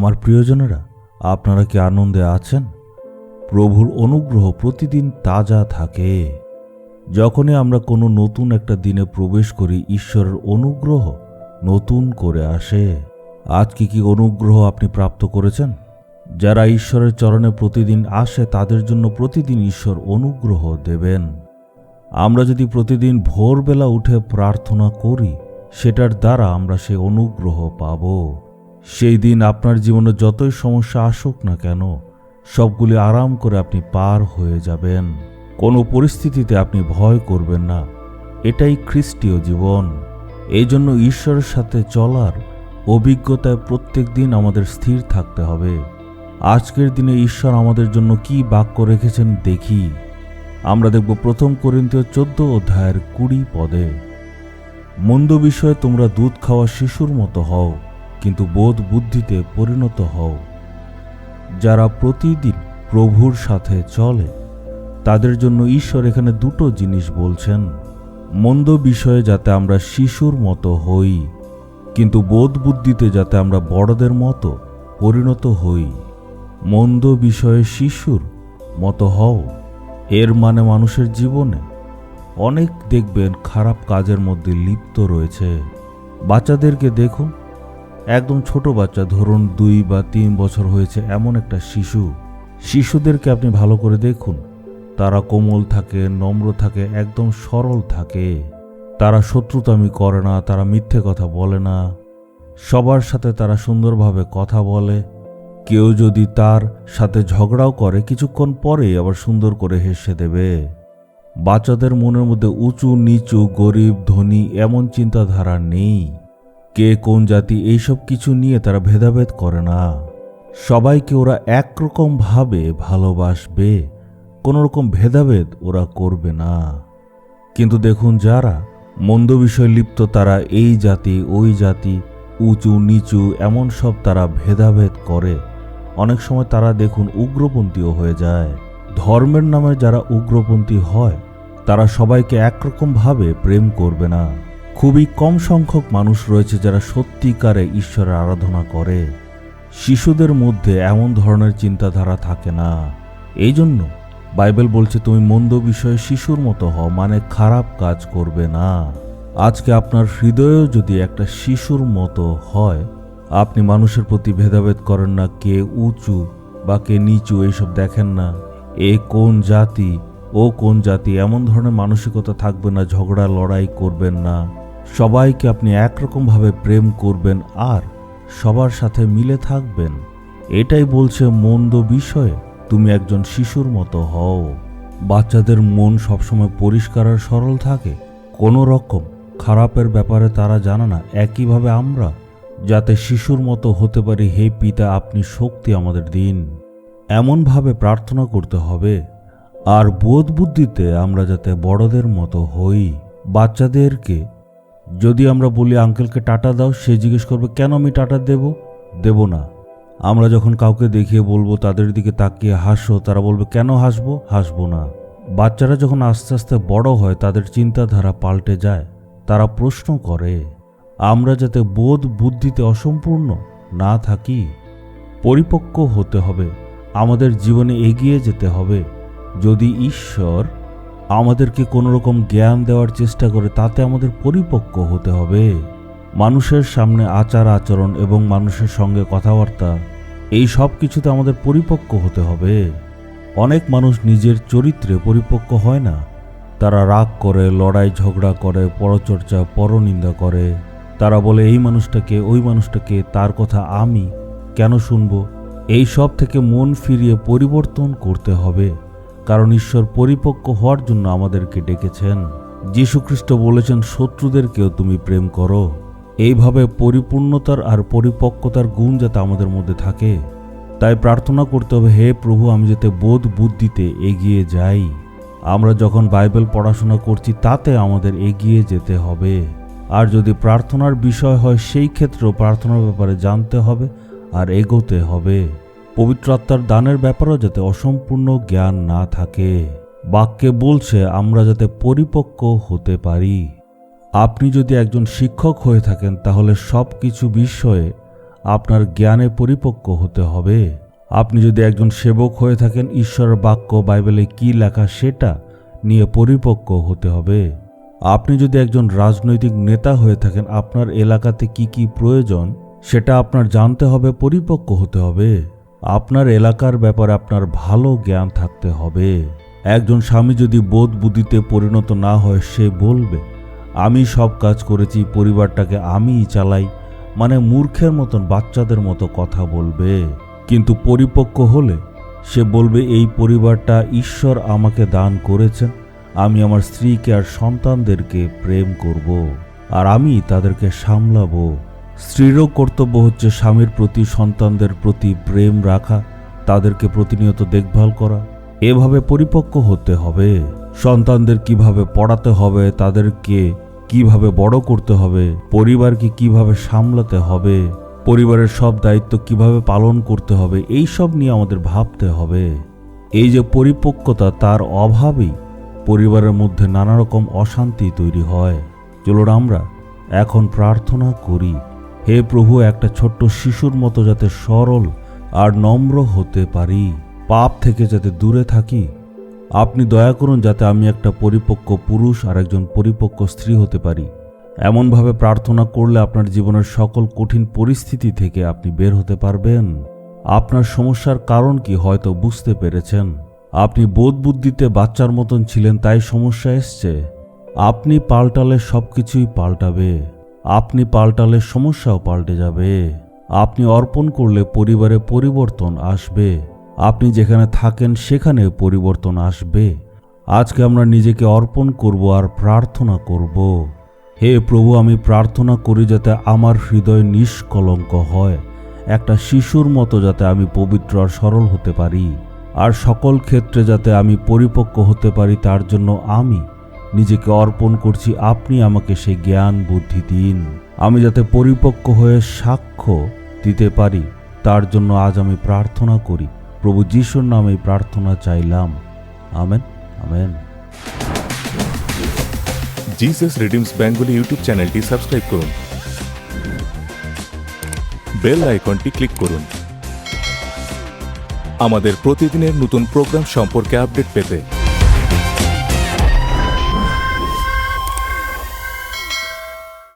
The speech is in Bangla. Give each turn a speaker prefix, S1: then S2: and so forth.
S1: আমার প্রিয়জনেরা, আপনারা কি আনন্দে আছেন? প্রভুর অনুগ্রহ প্রতিদিন তাজা থাকে। যখনই আমরা কোনো নতুন একটা দিনে প্রবেশ করি, ঈশ্বরের অনুগ্রহ নতুন করে আসে। আজ কি কি অনুগ্রহ আপনি প্রাপ্ত করেছেন? যারা ঈশ্বরের চরণে প্রতিদিন আসে, তাদের জন্য প্রতিদিন ঈশ্বর অনুগ্রহ দেবেন। আমরা যদি প্রতিদিন ভোরবেলা উঠে প্রার্থনা করি, সেটার দ্বারা আমরা সে অনুগ্রহ পাব। সেই দিন আপনার জীবনে যতই সমস্যা আসুক না কেন, সবগুলি আরাম করে আপনি পার হয়ে যাবেন। কোনো পরিস্থিতিতে আপনি ভয় করবেন না। এটাই খ্রিস্টীয় জীবন। এই জন্য ঈশ্বরের সাথে চলার অভিজ্ঞতায় প্রত্যেক দিন আমাদের স্থির থাকতে হবে। আজকের দিনে ঈশ্বর আমাদের জন্য কি বাক্য রেখেছেন দেখি। আমরা দেখব প্রথম করিন্তীয় চোদ্দ অধ্যায়ের কুড়ি পদে, মন্দ বিষয়ে তোমরা দুধ খাওয়া শিশুর মতো হও কিন্তু বোধ বুদ্ধিতে পরিণত হও। যারা প্রতিদিন প্রভুর সাথে চলে, তাদের জন্য ঈশ্বর এখানে দুটো জিনিস বলছেন। মন্দ বিষয়ে যাতে আমরা শিশুর মতো হই, কিন্তু বোধ বুদ্ধিতে যাতে আমরা বড়দের মতো পরিণত হই। মন্দ বিষয়ে শিশুর মতো হও। এর মানে মানুষের জীবনে অনেক দেখবেন খারাপ কাজের মধ্যে লিপ্ত রয়েছে। বাচ্চাদেরকে দেখুন একদম ছোট বাচ্চা, ধরুন দুই বা তিন বছর হয়েছে, এমন একটা শিশু। শিশুদেরকে আপনি ভালো করে দেখুন। তারা কোমল থাকে, নম্র থাকে, একদম সরল থাকে। তারা শত্রুতামি করে না, তারা মিথ্যে কথা বলে না। সবার সাথে তারা সুন্দরভাবে কথা বলে। কেউ যদি তার সাথে ঝগড়াও করে, কিছুক্ষণ পরে আবার সুন্দর করে হেসে দেবে। বাচ্চাদের মনের মধ্যে উঁচু, নিচু, গরিব, ধনী, এমন চিন্তাধারা নেই। কে কোন জাতি এইসব কিছু নিয়ে তারা ভেদাভেদ করে না। সবাইকে ওরা একরকম ভাবে ভালোবাসবে কোনো রকম ভেদাভেদ ওরা করবে না। কিন্তু দেখুন যারা, মন্দ বিষয় লিপ্ত তারা এই জাতি, ওই জাতি, উঁচু, নিচু, এমন সব তারা ভেদাভেদ করে। অনেক সময় তারা দেখুন উগ্রপন্থীও হয়ে যায়। ধর্মের নামে যারা উগ্রপন্থী হয়, তারা সবাইকে একরকমভাবে প্রেম করবে না। খুবই কম সংখ্যক মানুষ রয়েছে যারা সত্যিকারে ঈশ্বরের আরাধনা করে। শিশুদের মধ্যে এমন ধরনের চিন্তাধারা থাকে না। এই জন্য বাইবেল বলছে, তুমি মন্দ বিষয়ে শিশুর মতো হও মানে খারাপ কাজ করবে না। আজকে আপনার হৃদয়েও যদি একটা শিশুর মতো হয়, আপনি মানুষের প্রতি ভেদাভেদ করেন না, কে উঁচু বা কে নিচু, এইসব দেখেন না। এ কোন জাতি, ও কোন জাতি, এমন ধরনের মানসিকতা থাকবে না, ঝগড়া, লড়াই করবেন না। সবাইকে আপনি একরকমভাবে প্রেম করবেন আর সবার সাথে মিলে থাকবেন। এটাই বলছে মন্দ বিষয়ে, তুমি একজন শিশুর মতো হও। বাচ্চাদের মন সবসময় পরিষ্কার আর সরল থাকে। কোনো রকম খারাপের ব্যাপারে তারা জানে না, একইভাবে আমরা, যাতে শিশুর মতো হতে পারি, হে পিতা, আপনি শক্তি আমাদের দিন। এমনভাবে প্রার্থনা করতে হবে। আর বোধ বুদ্ধিতে আমরা যাতে বড়দের মতো হই। বাচ্চাদেরকে যদি আমরা বলি আঙ্কেলকে টাটা দাও, সে জিজ্ঞেস করবে, কেন আমি টাটা দেব? দেব না। আমরা যখন কাউকে দেখিয়ে বলব, তাদের দিকে তাকিয়ে হাসো, তারা বলবে, কেন হাসবো? হাসবো না। বাচ্চারা যখন আস্তে আস্তে বড় হয়, তাদের চিন্তাধারা পাল্টে যায়, তারা প্রশ্ন করে, আমরা যাতে বোধ বুদ্ধিতে অসম্পূর্ণ না থাকি, পরিপক্ক হতে হবে, আমাদের জীবনে এগিয়ে যেতে হবে। যদি ঈশ্বর আমাদেরকে কোনো রকম জ্ঞান দেওয়ার চেষ্টা করে, তাতে আমাদের পরিপক্ক হতে হবে। মানুষের সামনে আচার আচরণ এবং মানুষের সঙ্গে কথাবার্তা, এই সব কিছুতে আমাদের পরিপক্ক হতে হবে। অনেক মানুষ নিজের চরিত্রে পরিপক্ক হয় না। তারা রাগ করে, লড়াই ঝগড়া করে, পরচর্চা, পরনিন্দা করে। তারা বলে, এই মানুষটাকে, ওই মানুষটাকে, তার কথা আমি কেন শুনব? এই সব থেকে মন ফিরিয়ে পরিবর্তন করতে হবে। কারণ ঈশ্বর পরিপক্ক হওয়ার জন্য আমাদেরকে ডেকেছেন। যীশুখ্রিস্ট বলেছেন, শত্রুদেরকেও তুমি প্রেম করো। এইভাবে পরিপূর্ণতার আর পরিপক্কতার গুণ যাতে আমাদের মধ্যে থাকে, তাই প্রার্থনা করতে হবে, হে প্রভু, আমি যাতে বোধ বুদ্ধিতে এগিয়ে যাই। আমরা যখন বাইবেল পড়াশোনা করছি, তাতে আমাদের এগিয়ে যেতে হবে। আর যদি প্রার্থনার বিষয় হয়, সেই ক্ষেত্রেও প্রার্থনার ব্যাপারে জানতে হবে আর এগোতে হবে। পবিত্র আত্মার দানের ব্যাপারেও যাতে অসম্পূর্ণ জ্ঞান না থাকে। বাক্যে বলছে, আমরা যাতে পরিপক্ক হতে পারি। আপনি যদি একজন শিক্ষক হয়ে থাকেন, তাহলে সব কিছু বিষয়ে আপনার জ্ঞানে পরিপক্ক হতে হবে। আপনি যদি একজন সেবক হয়ে থাকেন, ঈশ্বরের বাক্য, বাইবেলে কি লেখা সেটা নিয়ে পরিপক্ক হতে হবে। আপনি যদি একজন রাজনৈতিক নেতা হয়ে থাকেন, আপনার এলাকাতে কি কি প্রয়োজন, সেটা আপনার জানতে হবে, পরিপক্ক হতে হবে। আপনার এলাকার ব্যাপারে আপনার ভালো জ্ঞান থাকতে হবে। একজন স্বামী যদি বোধ বুদ্ধিতে পরিণত না হয়, সে বলবে, আমি সব কাজ করেছি, পরিবারটাকে আমিই চালাই। মানে মূর্খের মতন বাচ্চাদের মতো কথা বলবে। কিন্তু পরিপক্ক হলে সে বলবে, এই পরিবারটা ঈশ্বর আমাকে দান করেছেন। আমি আমার স্ত্রীকে আর সন্তানদেরকে প্রেম করব। আর আমি তাদেরকে সামলাবো। স্ত্রীরও কর্তব্য হচ্ছে স্বামীর প্রতি, সন্তানদের প্রতি প্রেম রাখা, তাদেরকে প্রতিনিয়ত দেখভাল করা। এভাবে পরিপক্ক হতে হবে। সন্তানদের কীভাবে পড়াতে হবে, তাদেরকে কীভাবে বড় করতে হবে, পরিবারকে কীভাবে সামলাতে হবে, পরিবারের সব দায়িত্ব কীভাবে পালন করতে হবে এই সব নিয়ে আমাদের ভাবতে হবে। এই যে পরিপক্কতা, তার অভাবেই পরিবারের মধ্যে নানা রকম অশান্তি তৈরি হয়। চলুন আমরা এখন প্রার্থনা করি। হে প্রভু, একটা ছোট্ট শিশুর মতো যাতে সরল আর নম্র হতে পারি। পাপ থেকে যাতে দূরে থাকি। আপনি দয়া করুন যাতে আমি একটা পরিপক্ক পুরুষ আর একজন পরিপক্ক স্ত্রী হতে পারি। এমনভাবে প্রার্থনা করলে আপনার জীবনের সকল কঠিন পরিস্থিতি থেকে আপনি বের হতে পারবেন। আপনার সমস্যার কারণ কি হয়তো বুঝতে পেরেছেন। আপনি বোধ বুদ্ধিতে বাচ্চার মতন ছিলেন, তাই সমস্যা এসছে। আপনি পাল্টালে সব কিছুই পাল্টাবে। আপনি পাল্টালে সমস্যাও পাল্টে যাবে। আপনি অর্পণ করলে পরিবারে পরিবর্তন আসবে। আপনি যেখানে থাকেন সেখানে পরিবর্তন আসবে। আজকে আমরা নিজেকে অর্পণ করব আর প্রার্থনা করব। হে প্রভু, আমি প্রার্থনা করি যাতে আমার হৃদয় নিষ্কলঙ্ক হয়। একটা শিশুর মতো যাতে আমি পবিত্র আর সরল হতে পারি। আর সকল ক্ষেত্রে যাতে আমি পরিপক্ক হতে পারি, তার জন্য আমি নিজেকে অর্পণ করছি, আপনি আমাকে সেই জ্ঞান, বুদ্ধি দিন। আমি যাতে পরিপক্ক হয়ে সাক্ষ্য দিতে পারি, তার জন্য আজ আমি প্রার্থনা করি। প্রভু যিশুর নামে প্রার্থনা চাইলাম। Amen amen.
S2: Jesus redeems Bengali YouTube চ্যানেলটি সাবস্ক্রাইব করুন। বেল আইকনটি ক্লিক করুন। আমাদের প্রতিদিনের নতুন প্রোগ্রাম সম্পর্কে আপডেট পেতে